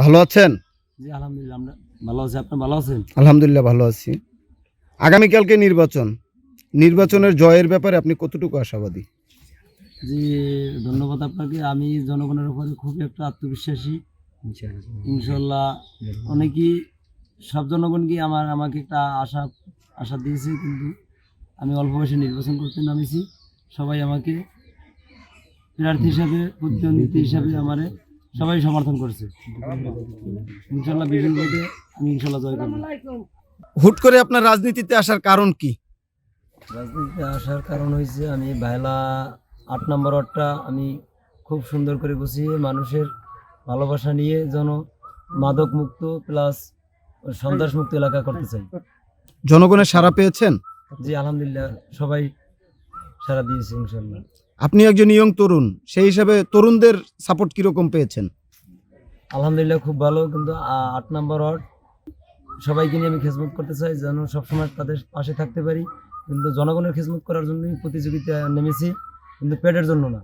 ভালো আছেন? জি আলহামদুলিল্লাহ আমরা ভালো আছি। আপনি ভালো আছেন? আলহামদুলিল্লাহ ভালো আছি। আগামীকালকে নির্বাচন। নির্বাচনের জয়ের ব্যাপারে আপনি কতটুকু আশাবাদী? জি ধন্যবাদ আপনাকে। আমি জনগণের উপরে খুবই একটা আত্মবিশ্বাসী। ইনশাল্লাহ অনেকেই সব জনগণকে আমার আমাকে একটা আশা আশা দিয়েছে কিন্তু আমি অল্প বয়সে নির্বাচন করতে নামেছি। সবাই আমাকে প্রার্থী হিসাবে প্রতিদ্বন্দ্বী হিসাবে আমারে সবাই সমর্থন করছে। ইনশাল্লাহ বিপুল ভোটে আমি ইনশাল্লাহ জয় করব। হুট করে আপনার রাজনীতিতে আসার কারণ কি? রাজনীতিতে আসার কারণ হয়েছে আমি ভাইলা আট নম্বর ওয়ার্ডটা আমি খুব সুন্দর করে বসিয়ে মানুষের ভালোবাসা নিয়ে যেন মাদক মুক্ত প্লাস সন্ত্রাস মুক্ত এলাকা করতে চাই। জনগণের সাড়া পেয়েছেন? জি আলহামদুলিল্লাহ সবাই সারা দিয়েছে ইনশাল্লাহ আপনি একজন ইয়ং তরুণ সেই হিসাবে তরুণদের সাপোর্ট কীরকম পেয়েছেন? আলহামদুলিল্লাহ খুব ভালো কিন্তু আট নম্বর ওয়ার্ড সবাইকে নিয়ে আমি খেজমত করতে চাই যেন সবসময় তাদের পাশে থাকতে পারি। কিন্তু জনগণের খেজমত করার জন্যই প্রতিযোগিতা নেমেছি কিন্তু পেটের জন্য না।